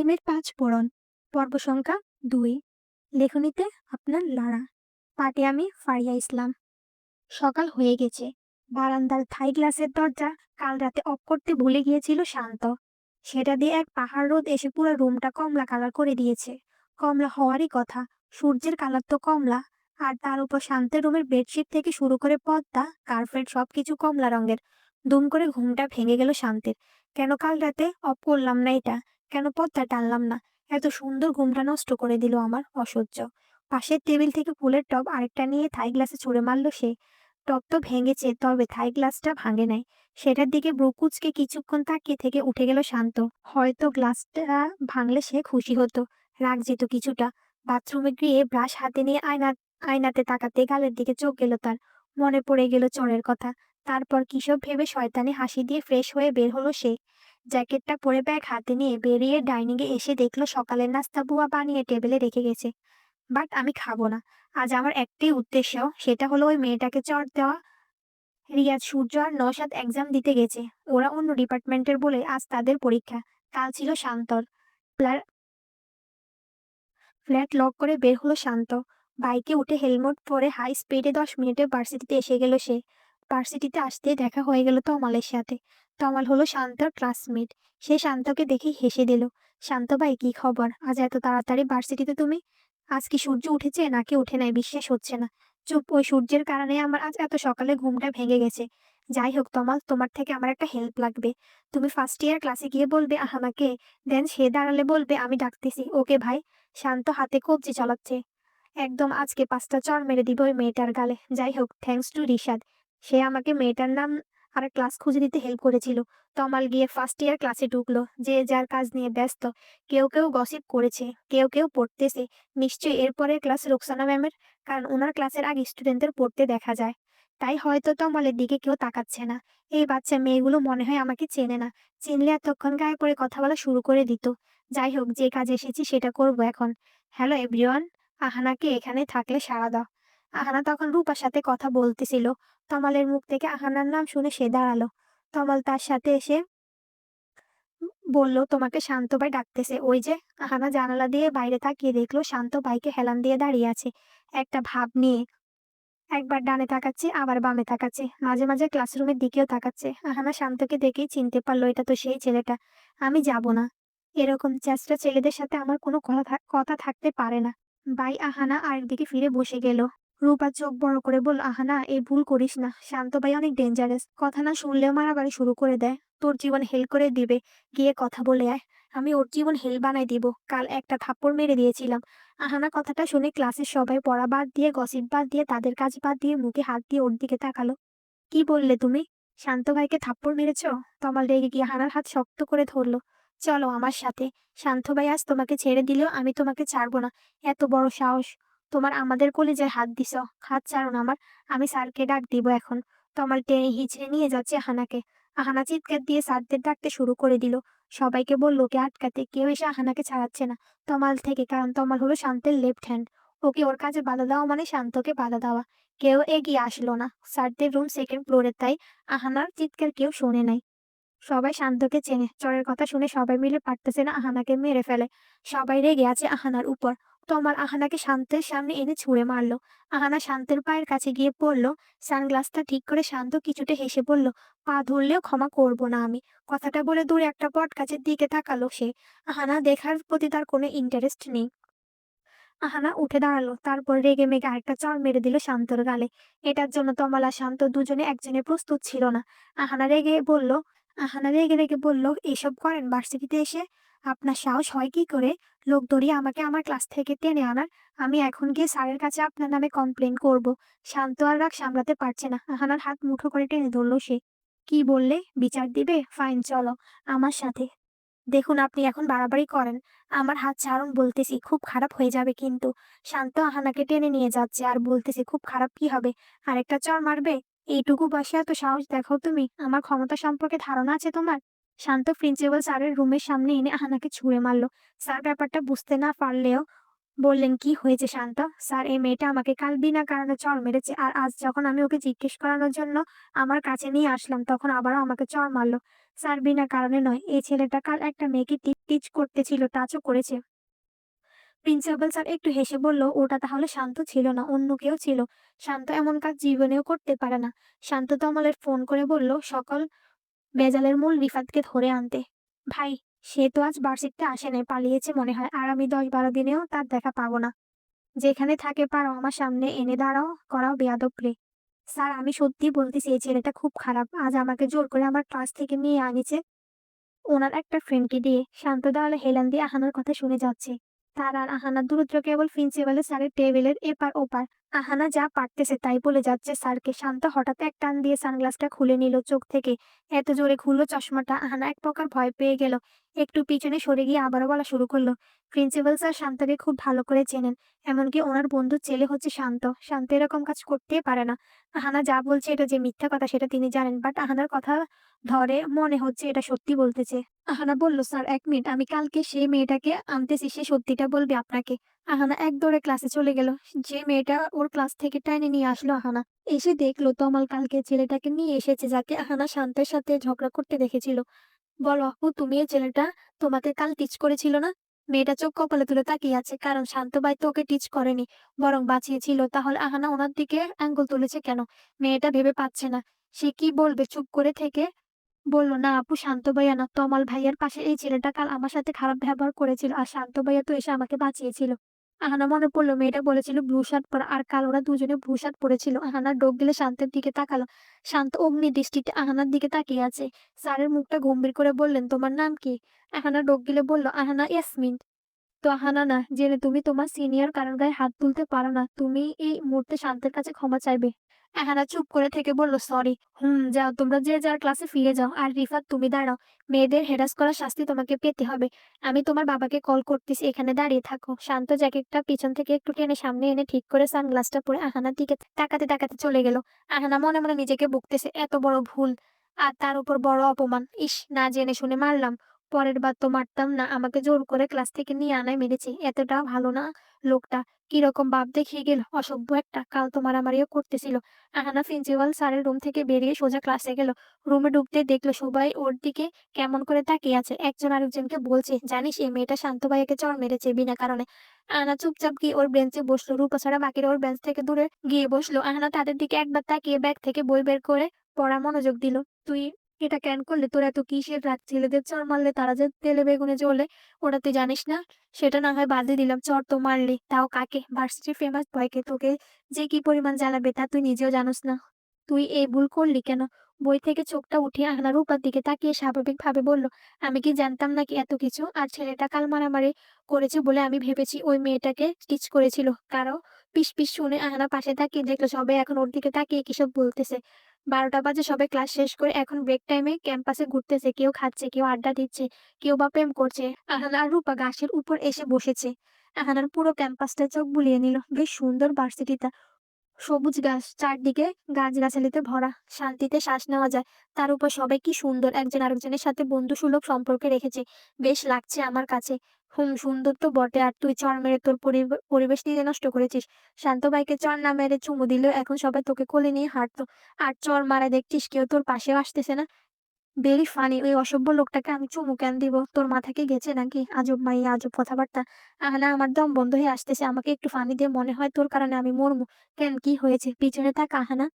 প্রেমের পাঁচ পড়ন। পর্ব সংখ্যা দুই। লেখনীতে আপনার লাড়া। পাটে আমি ফারিয়া ইসলাম। সকাল হয়ে গেছে। বারান্দার থাই গ্লাসের দরজা কাল রাতে অফ করতে ভুলে গিয়েছিল শান্ত। সেটা দিয়ে এক পাহাড় রোদ এসে পুরো রুমটা কমলা কালার করে দিয়েছে। কমলা হওয়ারই কথা। সূর্যের কালার তো কমলা। আর তার উপর শান্তের রুমের বেডশিট থেকে শুরু করে পর্দা, কার্পেট সবকিছু কমলা রঙের। দুম করে ঘুমটা ভেঙে গেল শান্তের। কেন কাল রাতে অফ করলাম না এটা? কেন পথটা টানলাম না? এত সুন্দর ঘুমটা নষ্ট করে দিল আমার, অসহ্য। পাশের টেবিল থেকে ফুলের টব আরেকটা নিয়ে থাই গ্লাসে ছুঁড়ে মারল সে। টব তো ভেঙেছে, তবে থাই গ্লাসটা ভাঙে নাই। সেটার দিকে ব্রুকুচকে কিছুক্ষণ তাকিয়ে থেকে উঠে গেল শান্ত। হয়তো গ্লাসটা ভাঙলে সে খুশি হতো। রাগ যেত কিছুটা। বাথরুমে গিয়ে ব্রাশ হাতে নিয়ে আয়না, আয়নাতে তাকাতে গালের দিকে চোখ গেল তার। মনে পড়ে গেল চরের কথা। তারপর কিসব ভেবে শয়তানি হাসি দিয়ে ফ্রেশ হয়ে বের হলো সে। জ্যাকেটটা পরে ব্যাগ হাতে নিয়ে বেরিয়ে ডাইনিং এ এসে দেখল সকালের নাস্তা বুয়া বানিয়ে টেবিলে রেখে গেছে। বাট আমি খাব না। আজ আমার একটাই উদ্দেশ্য, সেটা হলো ওই মেয়েটাকে চট দেওয়া। রিয়াজ, সূর্য আর নসাদ এক্সাম দিতে গেছে। ওরা অন্য ডিপার্টমেন্টের বলে আজ তাদের পরীক্ষা। কাল ছিল শান্তর। ফ্ল্যাট ফ্ল্যাট লক করে বের হলো শান্ত। বাইকে উঠে হেলমেট পরে হাই স্পিডে দশ মিনিটে ভার্সিটিতে এসে গেল সে। ভার্সিটিতে আসতে দেখা হয়ে গেল তমালের সাথে। তমাল হলো শান্তর ক্লাসমেট সে শান্তকে দেখে হেসে দিল, শান্ত ভাই, কি খবর? আজ এত তাড়াতাড়ি ভার্সিটিতে তুমি? আজ কি সূর্য উঠেছে নাকি উঠে নাই? বিশ্বাস হচ্ছে না। চুপ, ওই সূর্যের কারণে আমার আজ এত সকালে ঘুমটা ভেঙে গেছে। যাই হোক তমাল, তোমার থেকে আমার একটা হেল্প লাগবে। তুমি ফার্স্ট ইয়ার ক্লাসে গিয়ে বলবে আহানাকে দেন সে দাঁড়ালে বলবে আমি ডাকতেছি। ওকে ভাই, শান্ত হাতে কবজি চালাচ্ছে। একদম আজকে পাঁচটা চর মেরে দিব ওই মেয়েটার গালে। যাই হোক থ্যাঙ্কস টু রিশাদ। সে আমাকে মেয়েটার নাম আর ক্লাস খুঁজে দিতে হেল্প করেছিল। তমাল গিয়ে ফার্স্ট ইয়ার ক্লাসে ঢুকলো। যে যার কাজ নিয়ে ব্যস্ত। কেউ কেউ গসিপ করেছে, কেউ কেউ পড়তেছে। নিশ্চয়ই এরপরে ক্লাস রোকসানা ম্যামের কারণ ওনার ক্লাসের আগে স্টুডেন্টদের পড়তে দেখা যায়। তাই হয়তো তমালের দিকে কেউ তাকাচ্ছে না। এই বাচ্চা মেয়েগুলো মনে হয় আমাকে চেনে না। চিনলে এতক্ষণ গায়ে পড়ে কথা বলা শুরু করে দিত। যাই হোক, যে কাজে এসেছি সেটা করব এখন। হ্যালো এভরিওয়ান আহানাকে এখানে থাকলে সাড়া দাও। আহানা তখন রূপার সাথে কথা বলতেছিল। তমালের মুখ থেকে আহানার নাম শুনে সে দাঁড়াল। তমাল তার সাথে এসে বলল, তোমাকে শান্ত ভাই ডাকতেছে। ওই যে আহানা জানালা দিয়ে বাইরে তাকিয়ে দেখল, শান্ত ভাইকে হেলান দিয়ে দাঁড়িয়ে আছে। একটা ভাব নিয়ে একবার ডানে তাকাচ্ছে, আবার বামে তাকাচ্ছে। মাঝে মাঝে ক্লাসরুমের দিকেও তাকাচ্ছে। আহানা শান্তকে দেখেই চিনতে পারল, এটা তো সেই ছেলেটা। আমি যাব না। এরকম চেষ্টা ছেলেদের সাথে আমার কোনো কথা কথা থাকতে পারে না। ভাই আহানা আর আরেকদিকে ফিরে বসে গেল। রূপা চোখ বড় করে বল আহানা এই ভুল করিস না। শান্ত ভাই অনেক ডেঞ্জারাস কথা না শুনলেও মারামারি শুরু করে দেয়। তোর জীবন হেল করে দিবে। গিয়ে কথা বলে আয়। আমি ওর জীবন হেল বানাই দিব। কাল একটা থাপ্পড় মেরে দিয়েছিলাম। আহানা কথাটা শুনে ক্লাসের সবাই পড়া বাদ দিয়ে গসিপ বাদ দিয়ে, তাদের কাজ বাদ দিয়ে মুখে হাত দিয়ে ওর দিকে তাকালো। কি বললে তুমি? শান্ত ভাইকে থাপ্পড় মেরেছ? তমাল রেগে গিয়ে হানার হাত শক্ত করে ধরলো। চলো আমার সাথে। শান্ত ভাই আজ তোমাকে ছেড়ে দিলেও আমি তোমাকে ছাড়বো না। এত বড় সাহস। তোমার আমাদের কলেজের হাত দিছ, হাত ছাড়ো আমার, আমি স্যারকে ডাক দিব এখন। তমাল টেনে হিচড়ে নিয়ে যাচ্ছে আহানাকে। আহানা চিৎকার দিয়ে স্যারদের ডাকতে শুরু করে দিল। সবাইকে বলল ওকে আটকাতে, কেউ এসে আহানাকে ছাড়াচ্ছে না। তমাল থেকে, কারণ তমাল হলো শান্তের লেফট হ্যান্ড ওকে ওর কাছে বাধা দেওয়া মানে শান্তকে বাধা দেওয়া। কেউ এগিয়ে আসলো না। স্যারদের রুম সেকেন্ড ফ্লোরে তাই আহানার চিৎকার কেউ শোনে নাই। সবাই শান্তকে চেনে। চরের কথা শুনে সবাই মিলে পারতেছে না আহানাকে মেরে ফেলে। সবাই রেগে আছে আহানার উপর। তমাল আহানাকে শান্তের সামনে এনে ছুঁড়ে মারলো। আহানা শান্তের পায়ের কাছে গিয়ে পড়ল, সানগ্লাসটা ঠিক করে শান্ত কিছুটা হেসে বলল, পা ধরলেও ক্ষমা করব না আমি। কথাটা বলে দূরে একটা বট গাছের দিকে তাকালো সে। আহানা দেখার প্রতি তার কোনো ইন্টারেস্ট নেই। আহানা উঠে দাঁড়াল, তারপর রেগে মেগে আরেকটা চর মেরে দিল শান্তর গালে। এটার জন্য তমাল শান্ত দুজনে একজনে প্রস্তুত ছিল না। আহানা রেগে বলল, আহানা রেগে রেগে বলল, এসব করেন ভার্সিটিতে এসে? আপনার সাহস হয় কি করে? লোক ধরিয়ে আমাকে আমার ক্লাস থেকে টেনে আনার। আমি এখন গিয়ে স্যারের কাছে আপনার নামে কমপ্লেন করব। শান্ত আর রাগ সামলাতে পারছে না। আহানার হাত মুঠো করে টেনে ধরলো সে। কি বললে? বিচার দিবে? ফাইন চলো। আমার সাথে। দেখুন, আপনি এখন বাড়াবাড়ি করেন। আমার হাত ছাড়ুন বলতেছি, খুব খারাপ হয়ে যাবে কিন্তু। শান্ত আহানাকে টেনে নিয়ে যাচ্ছে আর বলতেছে, খুব খারাপ কি হবে? আরেকটা চর মারবে? এইটুকু বসে এত সাহস দেখাও তুমি? আমার ক্ষমতা সম্পর্কে ধারণা আছে তোমার? শান্ত প্রিন্সিপাল স্যারের রুমের সামনে এনে আহানাকে ছুঁড়ে মারলো। স্যার ব্যাপারটা বুঝতে না পারলেও বললেন, কি হয়েছে শান্ত? স্যার, এই মেয়েটা আমাকে কাল বিনা কারণে চড় মেরেছে আর আজ যখন আমি ওকে জিজ্ঞেস করানোর জন্য আমার কাছে নিয়ে আসলাম, তখন আবারও আমাকে চড় মারলো। স্যার, বিনা কারণে নয়, এই ছেলেটা কাল একটা মেয়েকে টিচ করতেছিল, টাচও করেছে। প্রিন্সিপাল স্যার একটু হেসে বলল, ওটা তাহলে শান্ত ছিল না, অন্য কেউ ছিল। শান্ত এমন কাজ জীবনেও করতে পারে না। শান্ত তমালের ফোন করে বলল, সকল বেজালের মূল রিফাতকে ধরে আনতে। ভাই, সে তো আজ বার্ষিকটা আসে নাই, পালিয়েছে মনে হয়। আর আমি দশ বারো দিনেও তার দেখা পাবো না। যেখানে থাকে পারো, আমার সামনে এনে দাঁড়াও, করাও বেয়াদব রে। স্যার, আমি সত্যি বলতেছি, এই ছেলেটা খুব খারাপ। আজ আমাকে জোর করে আমার ক্লাস থেকে নিয়ে আনিছে। ওনার একটা ফ্রেন্ডকে দিয়ে শান্ত দেওয়ালে হেলান দিয়ে আহানোর কথা শুনে যাচ্ছে। তার আর আহানা দূরত্ব কেবল প্রিন্সিপালের স্যারের টেবিলের এপার ওপার। আহানা যা পারতেছে তাই বলে যাচ্ছে স্যারকে। শান্ত হঠাৎ এক টান দিয়ে সানগ্লাসটা খুলে নিল চোখ থেকে। এত জোরে খুললো চশমাটা। আহানা এক প্রকার ভয় পেয়ে গেল। একটু পিছনে সরে গিয়ে আবারও বলা শুরু করল প্রিন্সিপাল স্যার শান্তকে খুব ভালো করে চেনেন। এমনকি ওনার বন্ধুর ছেলে হচ্ছে শান্ত। শান্ত এরকম কাজ করতেই পারে না। আহানা যা বলছে এটা যে মিথ্যা কথা সেটা তিনি জানেন, বাট আহানার কথা ধরে মনে হচ্ছে এটা সত্যি বলতেছে। আহানা বলল, স্যার, এক মিনিট, আমি কালকে সেই মেয়েটাকে আনতেছি, সে সত্যিটা বলবে আপনাকে। আহানা এক দৌড়ে ক্লাসে চলে গেল। যে মেয়েটা ওর ক্লাস থেকে টাইনে নিয়ে আসলো আহানা। এসে দেখল তমাল কালকে ছেলেটাকে নিয়ে এসেছে, যাকে আহানা শান্তের সাথে ঝগড়া করতে দেখেছিল। বলো, আপু, তুমি এই ছেলেটা তোমাকে কাল টিচ করেছিল না? মেয়েটা চোখ কপালে তুলে তাকিয়ে আছে, কারণ শান্ত ভাই তো ওকে টিচ করেনি, বরং বাঁচিয়েছিল। তাহলে আহানা ওনার দিকে আঙ্গুল তুলেছে কেন? মেয়েটা ভেবে পাচ্ছে না। সে কি বলবে? চুপ করে থেকে বলল, না আপু, শান্ত ভাইয়া না। তমাল ভাইয়ার পাশে এই ছেলেটা কাল আমার সাথে খারাপ ব্যবহার করেছিল আর শান্ত ভাইয়া তো এসে আমাকে বাঁচিয়েছিল। আহানা মনে পড়ল, মেয়েটা বলেছিল ব্লু শার্ট পরা আর কাল ওরা দুজনে ব্লু শার্ট পরেছিল। আহানার ডোক গেলে শান্তের দিকে তাকালো। শান্ত অগ্নি দৃষ্টিতে আহানার দিকে তাকিয়ে আছে। স্যারের মুখটা গম্ভীর করে বললেন, তোমার নাম কি? আহানা ডোক গিলে বলল, আহানা ইয়াসমিন। তো আহানা, না, জেনে তুমি তোমার সিনিয়র কারোর গায়ে হাত তুলতে পারো না। তুমি এই মুহূর্তে শান্তের কাছে ক্ষমা চাইবে। আহানা চুপ করে থেকে বলল, সরি। হুম, যাও, তোমরা যে যার ক্লাসে ফিরে যাও। আর রিফাত, তুমি দাঁড়াও। মেয়েদের হেরাস করার শাস্তি তোমাকে পেতে হবে। আমি তোমার বাবাকে কল করতেছি। এখানে দাঁড়িয়ে থাকো। শান্ত জ্যাকেটটা পিছন থেকে একটু টেনে সামনে এনে ঠিক করে সানগ্লাসটা পরে আহানার দিকে তাকাতে তাকাতে চলে গেল। আহানা মনে মনে নিজেকে বকতেছে, এত বড় ভুল। আর তার উপর বড় অপমান। ইস, না জেনে শুনে মারলাম। পরের বার তো মারতাম না। আমাকে জোর করে ক্লাস থেকে নিয়ে আনায় মেরেছে। এতটা ভালো না লোকটা। কীরকম ভাব দেখিয়ে গেল? অসভ্য একটা। কাল তো মারামারিও করতেছিল। আহানা প্রিন্সিপাল স্যারের রুম থেকে বেরিয়ে সোজা ক্লাসে গেল। রুমে ঢুকতে দেখল সবাই ওর দিকে কেমন করে তাকিয়ে আছে। একজন আরেকজনকে বলছে, জানিস, এই মেয়েটা শান্ত ভাইয়াকে চড় মেরেছে বিনা কারণে। আহানা চুপচাপ গিয়ে ওর বেঞ্চে বসল। রূপা ছাড়া বাকিরা ওর বেঞ্চ থেকে দূরে গিয়ে বসল। আহানা তাদের দিকে একবার তাকিয়ে ব্যাগ থেকে বই বের করে পড়া মনোযোগ দিল। তুই এটা কেন করলে? তোর এত কিসের রাগ? ছেলেদের চড় মারলে তারা যে তেলে বেগুনে জ্বলে, ওটা তুই জানিস না? সেটা না হয় বাদে দিলাম চড় তো মারলি। তাও কাকে? ভার্সিটির ফেমাস বয়কে তোকে যে কি পরিমাণ জ্বালাবে তা তুই নিজেও জানোস না। তুই এই ভুল করলি কেন? বই থেকে চোখটা উঠিয়ে আহনার রূপার দিকে তাকিয়ে স্বাভাবিকভাবে বলল, আমি কি জানতাম নাকি এত কিছু? আর ছেলেটা কাল মারামারি করেছে বলে আমি ভেবেছি ওই মেয়েটাকে টিচ করেছিল। কারও পিস পিস শুনে আহনা পাশে তাকিয়ে দেখল, সবাই এখন ওর দিকে তাকিয়ে কিসব বলতেছে। বারোটা বাজে সবাই ক্লাস শেষ করে এখন ব্রেক টাইমে ক্যাম্পাসে ঘুরতেছে, কেউ খাচ্ছে, কেউ আড্ডা দিচ্ছে, কেউ বা প্রেম করছে। আহানা আর রূপা গাছের উপর এসে বসেছে। আহানার পুরো ক্যাম্পাসটা চোখ বুলিয়ে নিল। বেশ সুন্দর ভার্সিটিটা সবুজ গাছ, চারদিকে গাছগাছালিতে ভরা শান্তিতে শ্বাস নেওয়া যায়। তার উপর সবাই কি সুন্দর, একজন আরেকজনের সাথে বন্ধু সুলভ সম্পর্কে রেখেছে। বেশ লাগছে আমার কাছে। হুম, সুন্দর তো বটে, আর তুই চর মেরে তোর পরিবে- পরিবেশ নিজে নষ্ট করেছিস। শান্ত ভাইকে চর না মেরে চুমু দিলেও এখন সবাই তোকে কোলে নিয়ে হাঁটতো। আর চর মারা দেখছিস, কেউ তোর পাশেও আসতেছে না। ভেরি ফানি ওই অসভ্য লোকটাকে আমি চুমু কেন দিব? তোর মাথা কি গেছে নাকি? আজব মাই আজব কথাবার্তা। আহনা আমার দম বন্ধ হয়ে আসতেছে। আমাকে একটু ফানি দিয়ে মনে হয় তোর কারণে আমি মরমু কেন, কি হয়েছে? পিছনে থাক আহানা